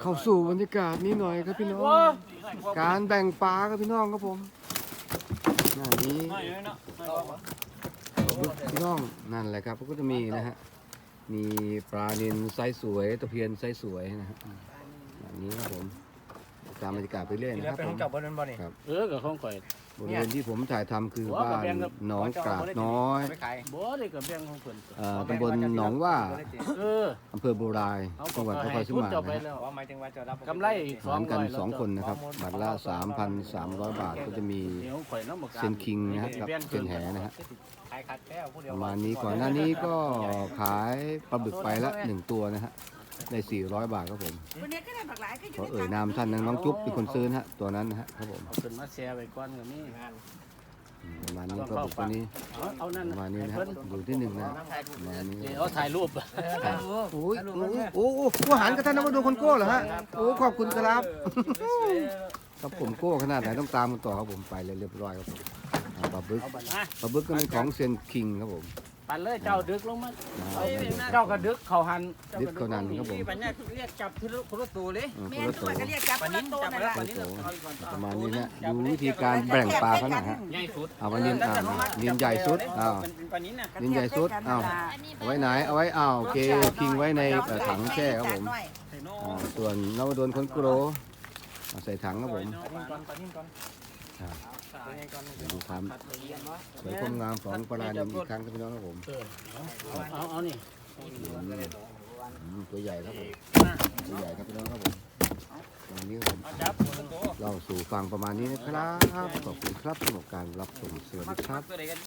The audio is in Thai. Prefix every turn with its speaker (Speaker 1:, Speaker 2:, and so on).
Speaker 1: เข้าสู่บรรยากาศนี้หน่อยครับพี่น้อง การแบ่งปลาครับพี่น้องครับผมหน้านี้พี่น้องนั่นแหละครับก็จะมีนะฮะ มีปลานิลไซส์สวยตะเพียนไซส์สวยนะฮะแบบนี้ครับผม ตามบรรยากาศไปเรื่อย
Speaker 2: นี่
Speaker 1: นะ
Speaker 2: แล้
Speaker 1: ควรับ
Speaker 2: เป็น
Speaker 1: ผ
Speaker 2: ขอ
Speaker 1: ม
Speaker 2: งเจับบนนั้นบ่นี่
Speaker 3: เออกับของข่อย
Speaker 1: บริเวณที่ผมถ่ายทำคือ
Speaker 3: หัว
Speaker 1: บ้าก
Speaker 3: ระ
Speaker 1: น
Speaker 3: เบียงครับ
Speaker 1: หนองกราบน้อย
Speaker 2: ไปขาย
Speaker 3: บ่ได้กับแบ่งของเพิ่น
Speaker 1: เอ่อตำบลหนองว่า
Speaker 3: เออ
Speaker 1: อำเภอบูราย
Speaker 3: เอา
Speaker 1: จังหวัดนครศรี
Speaker 3: ทุน
Speaker 1: มา
Speaker 3: เจ้าไป
Speaker 1: นะฮะ
Speaker 3: แล้ว
Speaker 2: ว่าหมายถึงว่าจะรับ
Speaker 3: กำไรอีก
Speaker 1: หารกัน
Speaker 3: 200
Speaker 1: สองคนนะครับบัตรละ3,300 บาทก็จะมี
Speaker 3: เดี๋ยวข่อยน้ำบ่กล้า
Speaker 1: เซนคิงนะฮะกับเซนแหนะฮะ
Speaker 2: ขายขัดแก้วผู้เดียว
Speaker 1: ประมาณนี้ก่อนหน้านี้ก็ขายปลาบึกไปละหนึ่งตัวนะฮะ ได้ 400 บาทครับผม
Speaker 4: วันนี้ก็ได้บักหลายก็อ
Speaker 1: ข
Speaker 4: ยู่
Speaker 1: อเอ่ยนามท่านนะน้องจุ๊บเป็นคนซื้อนะฮะตัวนั้นนะฮะครับผม
Speaker 3: เอาขึ้นมาแชร์ไว้ก่อนก็มี
Speaker 1: อืมประมาณนี้ปลาบึกตัวนี้
Speaker 3: เอาเอานั่น
Speaker 1: ประมาณนี้นะฮะอยู่ที่หนึ่งนะฮะประมาณนี้
Speaker 3: เดี๋ยวเอาถ่ายรูป
Speaker 1: โอ้ยโอ้ยโอ้โหผู้หารกับท่านนวดลคนโก้เหรอฮะ โอ้ขอบคุณครับ ครับผมโก้ขนาดไหนต้องตามกันต่อครับผมไปเลยเรียบร้อยครับผมอ่าปลาบึก
Speaker 3: เอาบัตรมา
Speaker 1: ปลาบึกก็เป็นของเซนคิงครับผม
Speaker 3: ปันเลยเจ้าดึกลงมา
Speaker 1: อ่า
Speaker 3: เจ้าก็ดึกเข้าหัน
Speaker 1: ดึกเท่านั้นครับผม
Speaker 2: ปัญญาเรียกจับที่คนละตัวเลย
Speaker 1: อืม
Speaker 4: แม่
Speaker 1: คนละ
Speaker 4: ตั
Speaker 1: ตัวว
Speaker 4: ก็เรียกจับคนละตัวนั่นแหละ
Speaker 1: คนละตัวประมาณนี้นะดูวิธีการแบ่งปลาเขาหน่อยฮะ
Speaker 3: ใหญ่สุด
Speaker 1: เอาวันนี้อ่านินใหญ่สุดอ้าว
Speaker 2: เป็นปลานิ้นน่ะ
Speaker 1: นินใหญ่สุดอ้าวเอาไว้ไหนเอาไว้อ้าวโอเคคิงไว้ในเอ่อถังแช่ครับผมอ่าส่วนนวดลคนโกรเอาใส่ถังครับผม
Speaker 2: ก่อนปลานิ้นก่อน
Speaker 1: ครับ
Speaker 2: ตัวนี้ก่อน
Speaker 1: ดูความสวยความงามของปลานินอีกครั้งครับพี่น้องครับผม
Speaker 3: เออเอาเอาเอานี่
Speaker 1: อืมตัวใหญ่ครับผมตัวใหญ่ครับพี่น้องครับผมวันนี้ผม
Speaker 2: จับคนละตัว
Speaker 1: เราสู่ฟังประมาณนี้นะครับขอบคุณครับสำหรับการรับชมสวัสดีครับ
Speaker 2: ตัวไหนกัน